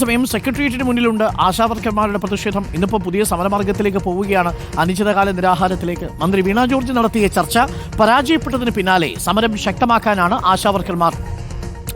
സമയം സെക്രട്ടേറിയറ്റിന് മുന്നിലുണ്ട് ആശാവർക്കർമാരുടെ പ്രതിഷേധം. ഇന്നിപ്പോൾ പുതിയ സമരമാർഗത്തിലേക്ക് പോവുകയാണ്. അനിശ്ചിതകാല നിരാഹാരത്തിലേക്ക് മന്ത്രി വീണ ജോർജ് നടത്തിയ ചർച്ച പരാജയപ്പെട്ടതിന് പിന്നാലെ സമരം ശക്തമാക്കാനാണ് ആശാവർക്കർമാർ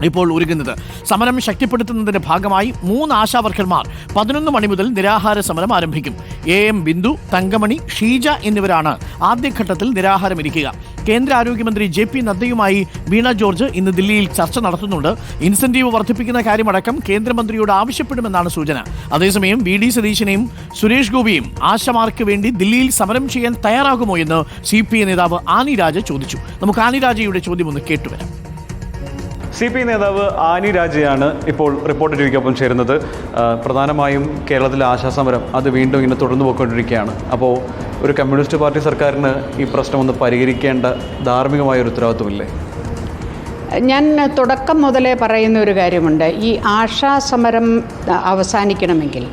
ഇപ്പോൾ ഒരുങ്ങുന്നത്. സമരം ശക്തിപ്പെടുത്തുന്നതിന്റെ ഭാഗമായി മൂന്ന് ആശാവർക്കർമാർ പതിനൊന്ന് മണി മുതൽ നിരാഹാര സമരം ആരംഭിക്കും. എ എം ബിന്ദു തങ്കമണി ഷീജ എന്നിവരാണ് ആദ്യഘട്ടത്തിൽ നിരാഹാരമിരിക്കുക. കേന്ദ്ര ആരോഗ്യമന്ത്രി ജെ പി നദ്ദയുമായി വീണ ജോർജ് ഇന്ന് ദില്ലിയിൽ ചർച്ച നടത്തുന്നുണ്ട്. ഇൻസെന്റീവ് വർദ്ധിപ്പിക്കുന്ന കാര്യമടക്കം കേന്ദ്രമന്ത്രിയോട് ആവശ്യപ്പെടുമെന്നാണ് സൂചന. അതേസമയം വി ഡി സതീശനെയും സുരേഷ് ഗോപിയും ആശമാർക്ക് വേണ്ടി ദില്ലിയിൽ സമരം ചെയ്യാൻ തയ്യാറാകുമോ എന്ന് സി പി ഐ നേതാവ് ആനി രാജ ചോദിച്ചു. നമുക്ക് ആനി രാജയുടെ ചോദ്യം ഒന്ന് കേട്ടുവരാം സി പി നേതാവ് ആനി രാജയാണ് ഇപ്പോൾ റിപ്പോർട്ട് ടിവിക്കൊപ്പം ചേരുന്നത്. പ്രധാനമായും കേരളത്തിലെ ആശാസമരം അത് വീണ്ടും ഇങ്ങനെ തുടർന്നു പോയിക്കൊണ്ടിരിക്കുകയാണ് അപ്പോൾ ഒരു കമ്മ്യൂണിസ്റ്റ് പാർട്ടി സർക്കാരിന് ഈ പ്രശ്നം ഒന്ന് പരിഹരിക്കേണ്ട ധാർമ്മികമായ ഒരു ഉത്തരവാദിത്വമില്ലേ? ഞാൻ തുടക്കം മുതലേ പറയുന്ന ഒരു കാര്യമുണ്ട്. ഈ ആശാസമരം അവസാനിക്കണമെങ്കിൽ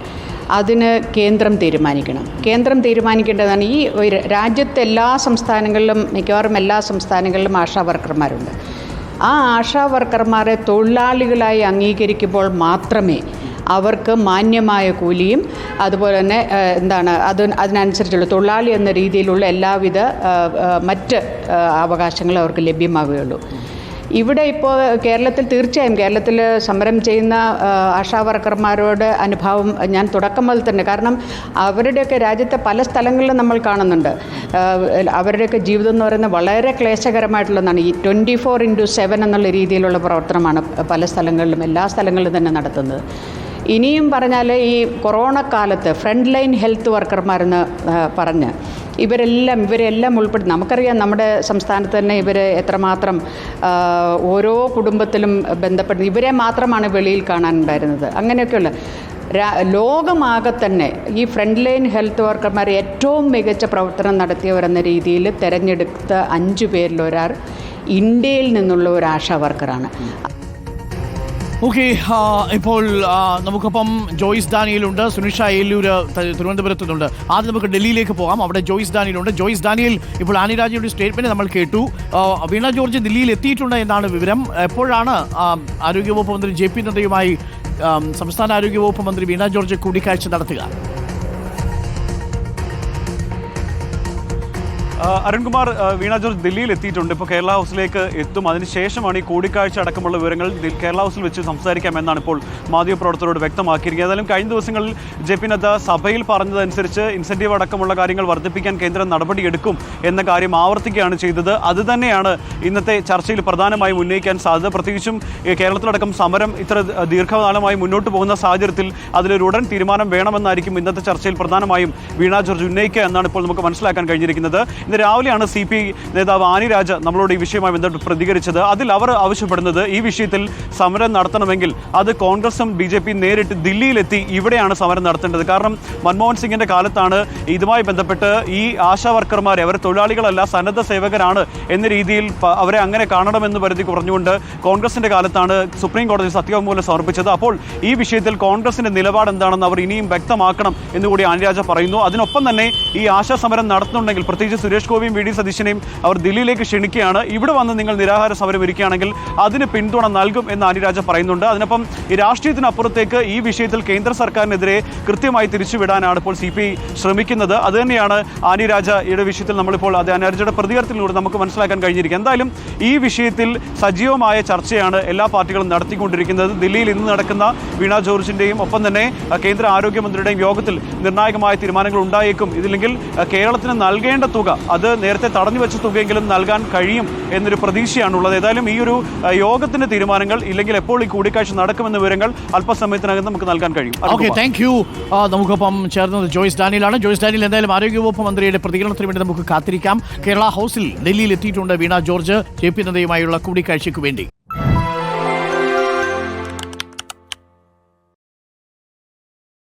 അതിന് കേന്ദ്രം തീരുമാനിക്കണം. കേന്ദ്രം തീരുമാനിക്കേണ്ടതാണ് ഈ രാജ്യത്തെ എല്ലാ സംസ്ഥാനങ്ങളിലും മിക്കവാറും എല്ലാ സംസ്ഥാനങ്ങളിലും ആശാ വർക്കർമാരുണ്ട്. ആ ആശാ വർക്കർമാരെ തൊഴിലാളികളായി അംഗീകരിക്കുമ്പോൾ മാത്രമേ അവർക്ക് മാന്യമായ കൂലിയും അതുപോലെ തന്നെ എന്താണ് അത് അതിനനുസരിച്ചുള്ള തൊഴിലാളി എന്ന രീതിയിലുള്ള എല്ലാവിധ മറ്റ് അവകാശങ്ങളും അവർക്ക് ലഭ്യമാവുകയുള്ളൂ. ഇവിടെ ഇപ്പോൾ കേരളത്തിൽ തീർച്ചയായും കേരളത്തിൽ സമരം ചെയ്യുന്ന ആശാവർക്കർമാരോട് ആശാ വർക്കർമാരോട് അനുഭവം ഞാൻ തുടക്കം മുതൽ തന്നെ. കാരണം അവരുടെയൊക്കെ രാജ്യത്തെ പല സ്ഥലങ്ങളിലും നമ്മൾ കാണുന്നുണ്ട്. അവരുടെയൊക്കെ ജീവിതം എന്ന് പറയുന്നത് വളരെ ക്ലേശകരമായിട്ടുള്ളതാണ്. ഈ ട്വന്റി ഫോർ ഇന്റു സെവൻ എന്നുള്ള രീതിയിലുള്ള പ്രവർത്തനമാണ് പല സ്ഥലങ്ങളിലും എല്ലാ സ്ഥലങ്ങളിലും തന്നെ നടത്തുന്നത്. ഇനിയും പറഞ്ഞാൽ ഈ കൊറോണ കാലത്ത് ഫ്രണ്ട് ലൈൻ ഹെൽത്ത് വർക്കർമാരെന്ന് പറഞ്ഞ് ഇവരെല്ലാം ഇവരെല്ലാം ഉൾപ്പെടുത്തി നമുക്കറിയാം നമ്മുടെ സംസ്ഥാനത്ത് തന്നെ ഇവർ എത്രമാത്രം ഓരോ കുടുംബത്തിലും ബന്ധപ്പെട്ട് ഇവരെ മാത്രമാണ് വെളിയിൽ കാണാനുണ്ടായിരുന്നത്. അങ്ങനെയൊക്കെയുള്ള ലോകമാകെ തന്നെ ഈ ഫ്രണ്ട് ലൈൻ ഹെൽത്ത് വർക്കർമാർ ഏറ്റവും മികച്ച പ്രവർത്തനം നടത്തിയവരെന്ന രീതിയിൽ തിരഞ്ഞെടുത്ത അഞ്ചു പേരിൽ ഒരാൾ ഇന്ത്യയിൽ നിന്നുള്ള ഒരു ആശാ വർക്കറാണ് ഓക്കെ ഇപ്പോൾ നമുക്കിപ്പം ജോയിസ് ഡാനിയലുണ്ട്. സുനിഷ ഏല്ലൂർ ത- തിരുവനന്തപുരത്ത് നിന്നുണ്ട് ആദ്യം നമുക്ക് ഡൽഹിയിലേക്ക് പോകാം. അവിടെ ജോയിസ് ഡാനിയലുണ്ട്. ജോയിസ് ഡാനിയൽ ഇപ്പോൾ ആനിരാജയുടെ സ്റ്റേറ്റ്മെന്റ് നമ്മൾ കേട്ടു. വീണ ജോർജ് ദില്ലിയിൽ എത്തിയിട്ടുണ്ട് എന്നാണ് വിവരം. എപ്പോഴാണ് ആരോഗ്യവകുപ്പ് മന്ത്രി ജെ പി നദ്ദയുമായി സംസ്ഥാന ആരോഗ്യവകുപ്പ് മന്ത്രി വീണ ജോർജ് കൂടിക്കാഴ്ച നടത്തുക? അരുൺകുമാർ വീണ ജോർജ് ദില്ലിയിൽ എത്തിയിട്ടുണ്ട്. ഇപ്പോൾ കേരള ഹൗസിലേക്ക് എത്തും. അതിനുശേഷമാണ് ഈ കൂടിക്കാഴ്ച അടക്കമുള്ള വിവരങ്ങൾ കേരള ഹൗസിൽ വെച്ച് സംസാരിക്കാമെന്നാണ് ഇപ്പോൾ മാധ്യമപ്രവർത്തകരോട് വ്യക്തമാക്കിയിരിക്കുന്നത്. ഏതായാലും കഴിഞ്ഞ ദിവസങ്ങളിൽ ജെ പി നദ്ദ സഭയിൽ പറഞ്ഞതനുസരിച്ച് ഇൻസെന്റീവ് അടക്കമുള്ള കാര്യങ്ങൾ വർദ്ധിപ്പിക്കാൻ കേന്ദ്രം നടപടിയെടുക്കും എന്ന കാര്യം ആവർത്തിക്കുകയാണ് ചെയ്തത്. അതുതന്നെയാണ് ഇന്നത്തെ ചർച്ചയിൽ പ്രധാനമായും ഉന്നയിക്കാൻ സാധ്യത. പ്രത്യേകിച്ചും കേരളത്തിലടക്കം സമരം ഇത്ര ദീർഘകാലമായി മുന്നോട്ട് പോകുന്ന സാഹചര്യത്തിൽ അതിലൊരു ഉടൻ തീരുമാനം വേണമെന്നായിരിക്കും ഇന്നത്തെ ചർച്ചയിൽ പ്രധാനമായും വീണ ജോർജ് ഉന്നയിക്കുക എന്നാണ് ഇപ്പോൾ നമുക്ക് മനസ്സിലാക്കാൻ കഴിഞ്ഞിരിക്കുന്നത്. ഇന്ന് രാവിലെയാണ് സി പി നേതാവ് ആനി രാജ നമ്മളോട് ഈ വിഷയവുമായി ബന്ധപ്പെട്ട് പ്രതികരിച്ചത്. അതിൽ അവർ ആവശ്യപ്പെടുന്നത് ഈ വിഷയത്തിൽ സമരം നടത്തണമെങ്കിൽ അത് കോൺഗ്രസും ബി ജെ പി നേരിട്ട് ദില്ലിയിലെത്തി ഇവിടെയാണ് സമരം നടത്തേണ്ടത്. കാരണം മൻമോഹൻ സിംഗിന്റെ കാലത്താണ് ഇതുമായി ബന്ധപ്പെട്ട് ഈ ആശാ വർക്കർമാരെ അവർ തൊഴിലാളികളല്ല സന്നദ്ധ സേവകരാണ് എന്ന രീതിയിൽ അവരെ അങ്ങനെ കാണണമെന്ന് പരിധി പറഞ്ഞുകൊണ്ട് കോൺഗ്രസിന്റെ കാലത്താണ് സുപ്രീം കോടതി സത്യവാങ്മൂലം സമർപ്പിച്ചത്. അപ്പോൾ ഈ വിഷയത്തിൽ കോൺഗ്രസിന്റെ നിലപാട് എന്താണെന്ന് അവർ ഇനിയും വ്യക്തമാക്കണം എന്നുകൂടി ആനിരാജ പറയുന്നു. അതിനൊപ്പം തന്നെ ഈ ആശാ സമരം നടത്തുന്നുണ്ടെങ്കിൽ പ്രത്യേകിച്ച് സുരേഷ് ഗോപിയും വി ഡി സതീശനെയും അവർ ദില്ലിയിലേക്ക് ക്ഷണിക്കുകയാണ്. ഇവിടെ വന്ന് നിങ്ങൾ നിരാഹാര സമരം ഇരിക്കുകയാണെങ്കിൽ അതിന് പിന്തുണ നൽകും എന്ന് ആനിരാജ പറയുന്നുണ്ട്. അതിനൊപ്പം ഈ രാഷ്ട്രീയത്തിനപ്പുറത്തേക്ക് ഈ വിഷയത്തിൽ കേന്ദ്ര സർക്കാരിനെതിരെ കൃത്യമായി തിരിച്ചുവിടാനാണ് ഇപ്പോൾ സി പി ഐ ശ്രമിക്കുന്നത്. അതുതന്നെയാണ് ആനിരാജയുടെ വിഷയത്തിൽ നമ്മളിപ്പോൾ അത് ആനിരാജയുടെ പ്രതികരണത്തിലൂടെ നമുക്ക് മനസ്സിലാക്കാൻ കഴിഞ്ഞിരിക്കും എന്തായാലും ഈ വിഷയത്തിൽ സജീവമായ ചർച്ചയാണ് എല്ലാ പാർട്ടികളും നടത്തിക്കൊണ്ടിരിക്കുന്നത്. ദില്ലിയിൽ ഇന്ന് നടക്കുന്ന വീണ ജോർജിന്റെയും ഒപ്പം തന്നെ കേന്ദ്ര ആരോഗ്യമന്ത്രിയുടെയും യോഗത്തിൽ നിർണായകമായ തീരുമാനങ്ങൾ ഉണ്ടായേക്കും. ഇതില്ലെങ്കിൽ കേരളത്തിന് നൽകേണ്ട തുക അത് നേരത്തെ തടഞ്ഞു വെച്ച തുകയെങ്കിലും നൽകാൻ കഴിയും എന്നൊരു പ്രതീക്ഷയാണുള്ളത്. ഏതായാലും ഈ ഒരു യോഗത്തിന്റെ തീരുമാനങ്ങൾ ഇല്ലെങ്കിൽ എപ്പോൾ ഈ കൂടിക്കാഴ്ച നടക്കുമെന്ന വിവരങ്ങൾ അല്പസമയത്തിനകം നമുക്ക് നൽകാൻ കഴിയും. ഓക്കെ. താങ്ക് യു നമുക്കൊപ്പം ചേർന്നത് ജോയ്സ് ഡാനിയലാണ്. ജോയ്സ് ഡാനിയൽ എന്തായാലും ആരോഗ്യവകുപ്പ് മന്ത്രിയുടെ പ്രതികരണത്തിന് വേണ്ടി നമുക്ക് കാത്തിരിക്കാം. കേരള ഹൗസിൽ ഡൽഹിയിൽ എത്തിയിട്ടുണ്ട് വീണ ജോർജ് ജെ പി നദ്ദയുമായുള്ള കൂടിക്കാഴ്ചയ്ക്ക് വേണ്ടി.